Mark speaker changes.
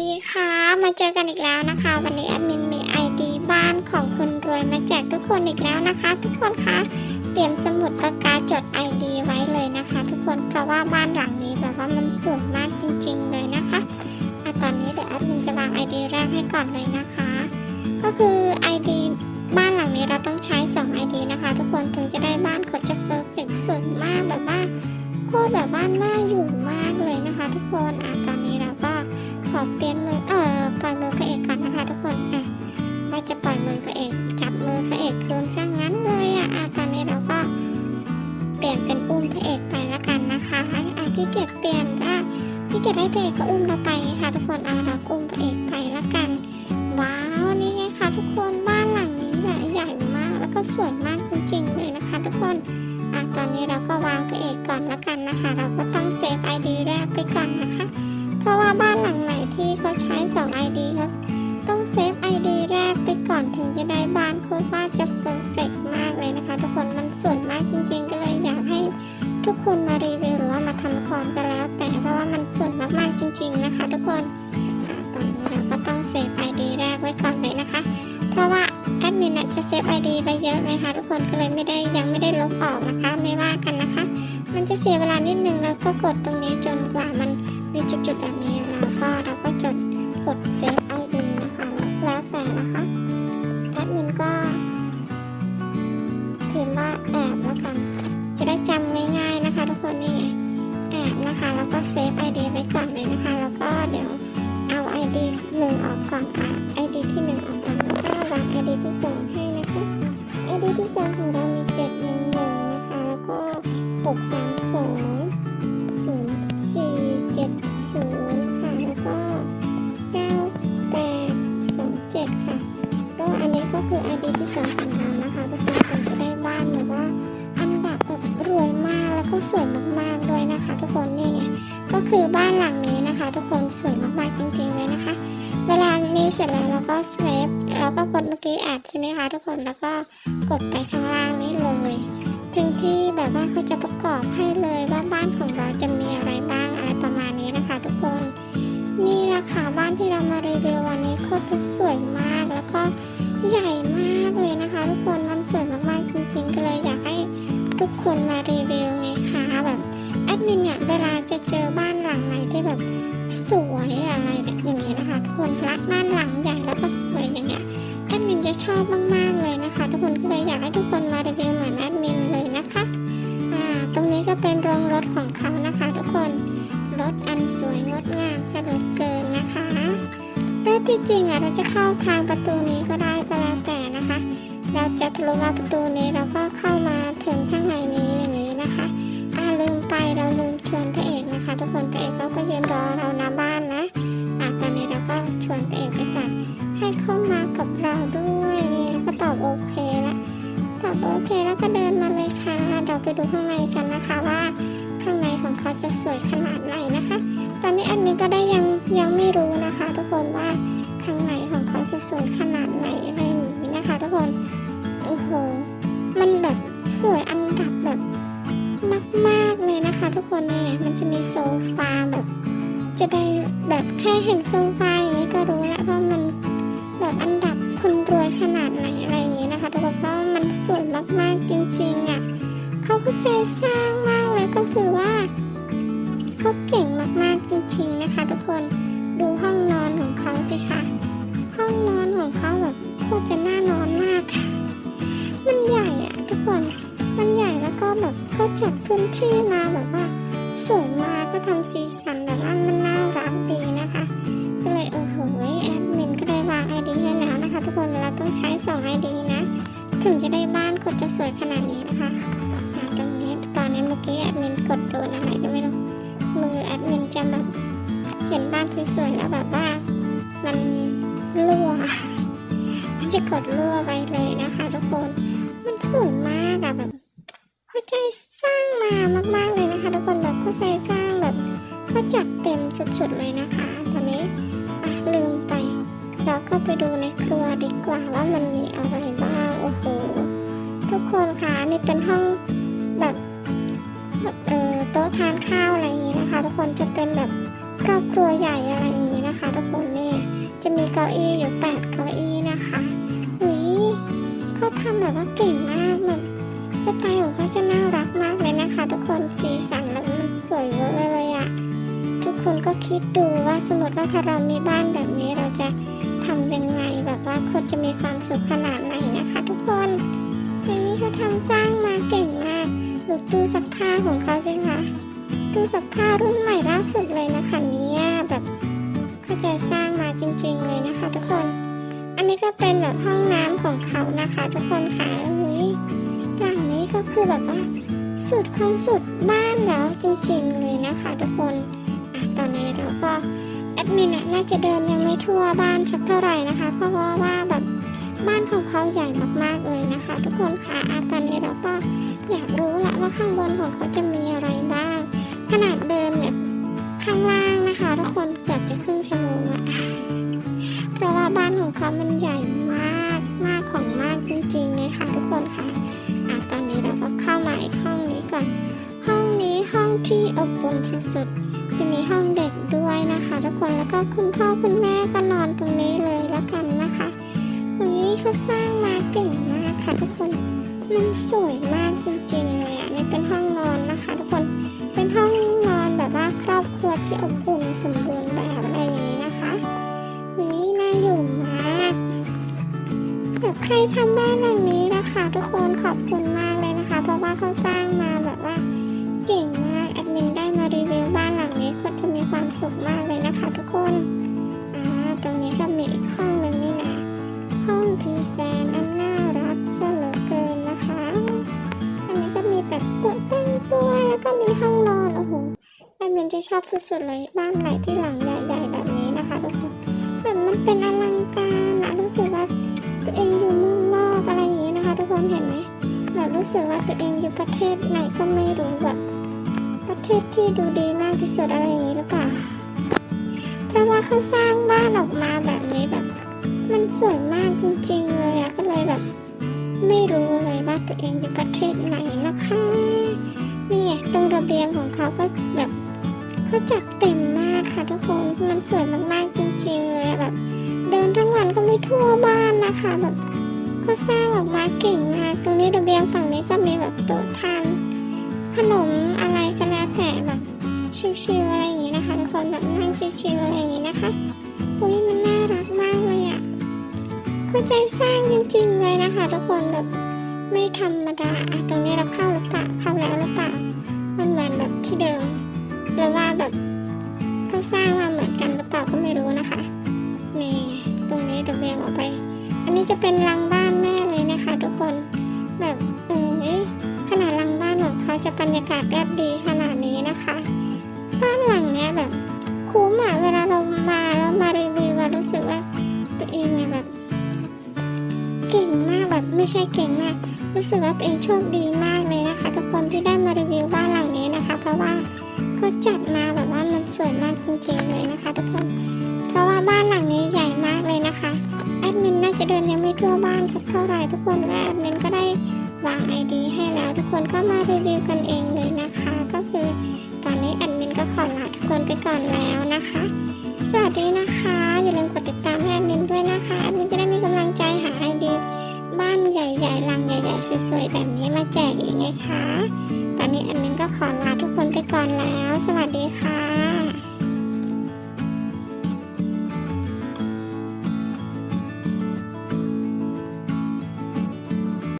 Speaker 1: ดีค่ะ มาเจอกันอีกแล้วนะคะ วันนี้แอดมินมีไอดีบ้านของคุณรวยมาแจกทุกคนอีกแล้วนะคะ ทุกคนคะเตรียมสมุดปากกาจดไอดีไว้เลยนะคะ ทุกคนเพราะว่าบ้านหลังนี้แบบว่ามันสวยมากจริง ๆ เลยนะคะอะตอนนี้เดี๋ยวแอดมินจะวางไอดีแรกให้ก่อนเลยนะคะ ก็คือไอดีบ้านหลังนี้เราต้องใช้2 ID นะคะ ทุกคนถึงจะได้บ้านเขาจะเฟอร์เฟกสวยมากแบบว่าโคตรแบบว่าน่าอยู่มากเลยนะคะ ทุกคนอะตอนนี้เราก็ อเปลี่ยนมือเอ่อปล่อยมือพระเอกก่อนนะคะทุกคนอะว่าจะปล่อยมือพระเอกจับมือพระเอกคืนช่างนั้นเลยอะอะตอนนี้เราก็เปลี่ยนเป็นอุ้มพระเอกไปแล้วกันนะคะอะพี่เกียรติเปลี่ยนว่าพี่เกียรติให้พระเอกก็อุ้มเราไปค่ะทุกคนอะเราอุ้มพระเอกไปแล้วกัน ว้าวนี่ไงคะทุกคนบ้านหลังนี้ใหญ่ใหญ่มากแล้วก็สวยมากจริงๆเลยนะคะ ทุกคนอะตอนนี้เราก็วางพระเอกก่อนแล้วกันนะคะ เราก็ ริงๆ ก็เลยอยากให้ทุกคนมารีวิวหรือว่ามาทำคอมกันแล้ว แต่เพราะว่ามันสวยมากๆจริง ๆนะคะ ทุกคนอตอนนี้เราก็ต้องเซฟ ID แรกไว้ก่อนเลยนะคะ เพราะว่าแอดมินจะเซฟ ID ไปเยอะไงคะทุกคนก็เลยไม่ได้ยังไม่ได้ลบออกนะคะ ไม่ว่ากันนะคะ มันจะเสียเวลานิดนึงแล้วก็กดตรงนี้จนกว่ามันมีจุดๆแบบนี้เราก็เราก็จดกดเซฟ ID นะคะแล้วแต่นะคะ พิมพ์ว่าแอบแล้วกัน จะได้จำง่ายๆนะคะ ทุกคนนี่ไงแอบนะคะ แล้วก็เซฟ ID ไว้ก่อนเลยนะคะ แล้วก็เดี๋ยวเอา ID หนึ่งออกก่อนอะ ID ที่หนึ่งออกก่อนแล้วก็วาง ID ที่สองให้นะคะ ID ที่สองของเรามีเจ็ดหนึ่งหนึ่งนะคะ แล้วก็หกสามสองศูนย์สี่เจ็ดศูนย์ค่ะแล้วก็เก้าแปดสองเจ็ดค่ะก็อันนี้ก็คือ ID ที่สอง คือบ้านหลังนี้นะคะ ทุกคนสวยมากๆจริงๆเลยนะคะ เวลานี้เสร็จแล้วเราก็เซฟเราก็กดเมื่อกี้แอดใช่ไหมคะทุกคนแล้วก็กดไปข้างล่างนี้เลยถึงที่แบบว่าเขาจะประกอบให้เลยว่าบ้านของเราจะมีอะไรบ้างอะไรประมาณนี้นะคะ ทุกคนนี่แหละค่ะบ้านที่เรามารีวิววันนี้โคตรสวยมากแล้วก็ใหญ่มากเลยนะคะ ทุกคนมันสวยมากๆจริงๆก็เลยอยากให้ทุกคนมารีวิว ดมินเนี่ยเวลาจะเจอบ้านหลังไหนที่แบบสวยอะไรแบบอย่างนี้ยนะคะทุกคนรักบ้านหลังใหญ่แล้วก็สวยอย่างเงี้ยแอดมินจะชอบมากๆเลยนะคะ ทุกคนก็เลยอยากให้ทุกคนมารีวิวเหมือนแอดมินเลยนะคะอ่าตรงนี้ก็เป็นโรงรถของเขานะคะ ทุกคนรถอันสวยงดงามสะดุดเกินนะคะแต่ที่จริงอะเราจะเข้าทางประตูนี้ก็ได้ก็แล้วแต่นะคะ เราจะทะลุมาประตูนี้เราก็เข้ามาถึงข้านนี้อย่าง ดูข้างในกันนะคะว่าข้างในของเขาจะสวยขนาดไหนนะคะ ตอนนี้อันนี้ก็ได้ยังยังไม่รู้นะคะ ทุกคนว่าข้างในของเขาจะสวยขนาดไหนอะไรอย่างนี้นะคะ ทุกคนโอ้โหมันแบบสวยอันดับแบบมากๆเลยนะคะ ทุกคนเนี่ไงมันจะมีโซฟาแบบ จะได้แบบแค่เห็นโซฟาอย่างนี้ก็รู้แล้วว่ามันแบบอันดับคนรวยขนาดไหนอะไรอย่างนี้นะคะ ทุกคนเพราะว่ามันสวยมากๆจริงๆอะ เขาก็ใจสร้างมากเลยก็คือว่าเขาเก่งมากๆจริงๆนะคะ ทุกคนดูห้องนอนของเขาสิคะห้องนอนของเขาแบบโคตรจะน่านอนมาก มันใหญ่อะทุกคนมันใหญ่แล้วก็แบบเขาจัดพื้นที่มาแบบว่าสวยมากก็ทำสีสันแบบว่ามันน่ารักดีนะคะ ก็เลยโอ้โหแอดมินก็ได้วางไอดีให้แล้วนะคะ ทุกคนเราต้องใช้2ไอดีนะ ถึงจะได้บ้านกดจะสวยขนาดนี้นะคะ นะเมื่อกี้แอดมินกดโดนอะไรก็ไม่รู้มือแอดมินจะแบบเห็นบ้านสวยๆแล้วแบบว่ามันรั่วมันจะกดรั่วไปเลยนะคะทุกคนมันสวยมากอะแบบเข้าใจสร้างมามากๆเลยนะคะทุกคนแบบเข้าใจสร้างแบบเขาจัดเต็มสุดๆเลยนะคะ ตอนนี้อะลืมไป เราก็ไปดูในครัวดีกว่าว่ามันมีอะไรบ้าง ครอบครัวใหญ่อะไรอย่างนี้นะคะทุกคนเนี่ยจะมีเก้าอี้อยู่แปดเก้าอี้นะคะอุ้ยเขาทำแบบว่าเก่งมากแบบสไตล์ของเขาจะน่ารักมากเลยนะคะ ทุกคนสีสันแล้วมันสวยเวอร์เลยอะทุกคนก็คิดดูว่าสมมติว่าถ้าเรามีบ้านแบบนี้เราจะทำยังไงแบบว่าคนจะมีความสุขขนาดไหนนะคะ ทุกคนอันนี้เขาทำสร้างมาเก่งมากดูตู้ซักผ้าของเขาสิคะ ตู้ซักผ้ารุ่นใหม่ล่าสุดเลยนะคะเนี่ยแบบเขาจะสร้างมาจริงๆเลยนะคะ ทุกคน อันนี้ก็เป็นแบบห้องน้ำของเขานะคะ ทุกคนค่ะเฮ้ยหลังนี้ก็คือแบบว่าสุดของสุดบ้านแล้วจริงๆเลยนะคะ ทุกคนอะตอนนี้เราก็แอดมินน่าจะเดินยังไม่ทั่วบ้านสักเท่าไหร่นะคะ เพราะว่าว่าแบบบ้านของเขาใหญ่มากๆเลยนะคะ ทุกคนค่ะอะตอนนี้เราก็อยากรู้ละว่าข้างบนของเขาจะมีอะไรบ้าง ขนาดเดินเนี่ยข้างล่างนะคะ ทุกคนเกือบจะครึ่งชั่วโมงละเพราะว่าบ้านของเขามันใหญ่มากมากของมากจริงๆเลยค่ะทุกคนค่ะอะตอนนี้เราก็เข้ามาอีกห้องนี้ก่อนห้องนี้ห้องที่อบอุ่นสุดๆจะมีห้องเด็กด้วยนะคะ ทุกคนแล้วก็คุณพ่อคุณแม่ก็นอนตรงนี้เลยแล้วกันนะคะเฮ้เขาสร้างมาเก่งมากค่ะทุกคนมันสวยมากจริงๆเลยอะนี่เป็นห้องนอน ที่อบอุ่นสมบูรณ์แบบอะไรอย่างนี้นะคะนี่น่าอยู่มากแบบใครทำบ้านหลังนี้นะคะทุกคนขอบคุณมากเลยนะคะ เพราะว่าเขาสร้างมาแบบว่าเก่งมากแอดมินได้มารีวิวบ้านหลังนี้ก็จะมีความสุขมากเลยนะคะ ทุกคนอ่าตรงนี้ก็มีอีกห้องหนึ่งนี่นะห้องทีแสน นจะชอบสุดๆเลยบ้านไหนที่หลังใหญ่ๆแบบนี้นะคะทุกคนแบบมันเป็นอลังการนะรู้สึกว่าตัวเองอยู่เมืองนอกอะไรอย่างนี้นะคะ ทุกคนเห็นไหมแบบรู้สึกว่าตัวเองอยู่ประเทศไหนก็ไม่รู้แบบประเทศที่ดูดีมากที่สุดอะไรอย่างนี้หรือเปล่าเพราะว่าเขาสร้างบ้านออกมาแบบนี้แบบ มันสวยมากจริงๆเลยอะก็เลยแบบ ไม่รู้เลยว่าตัวเองอยู่ประเทศไหนนะคะนี่ตรงระเบียงของเขาก็แบบ เขาจัดเต็มมากค่ะทุกคน มันสวยมากๆจริงๆเลยแบบ เดินทั้งวันก็ไม่ทั่วบ้านนะคะแบบเขาสร้างออกมาเก่งมากตรงนี้ระเบียงฝั่งนี้ก็มีแบบโต๊ะทานขนมอะไรก็แล้วแต่แบบชิวๆอะไรอย่างนี้นะคะทุกคนแบบนั่งชิวๆอะไรอย่างนี้นะคะอุ้ยมันน่ารักมากเลยอะเข้าใจสร้างจริงๆเลยนะคะ ทุกคนแบบไม่ธรรมดาตรงนี้เราเข้าหรือเปล่าเข้าแล้วหรือเปล่ามันเหมือนแบบที่เดิม หรือว่าแบบเขาสร้างมาเหมือนกันหรือเปล่าก็ไม่รู้นะคะนี่ตรงนี้เบียงออกไป อันนี้จะเป็นรังบ้านแม่เลยนะคะ ทุกคนแบบเออขนาดรังบ้านของเขาจะบรรยากาศแรบดีขนาดนี้นะคะ บ้านหลังเนี้ยแบบคุ้มอะเวลาเรามาแล้วมารีวิวอะรู้สึกว่าตัวเองเนี่ยแบบ เก่งมากแบบไม่ใช่เก่งมากรู้สึกว่าตัวเองโชคดีมากเลยนะคะ ทุกคนที่ได้มารีวิวบ้านหลังนี้นะคะ เพราะว่า เขาจัดมาแบบว่ามันสวยมากจริงๆเลยนะคะ ทุกคน เพราะว่าบ้านหลังนี้ใหญ่มากเลยนะคะ แอดมินน่าจะเดินยังไม่ทั่วบ้านสักเท่าไหร่ทุกคนและแอดมินก็ได้วางไอดีให้แล้วทุกคนก็มารีวิวกันเองเลยนะคะ ก็คือตอนนี้แอดมินก็ขอลาทุกคนไปก่อนแล้วนะคะ สวัสดีนะคะ อย่าลืมกดติดตามให้แอดมินด้วยนะคะ แอดมินจะได้มีกำลังใจหาไอเดีย สวยๆแบบนี้มาแจกอีกนะคะ ตอนนี้อันนึงก็ขอลาทุกคนไปก่อนแล้ว สวัสดีค่ะ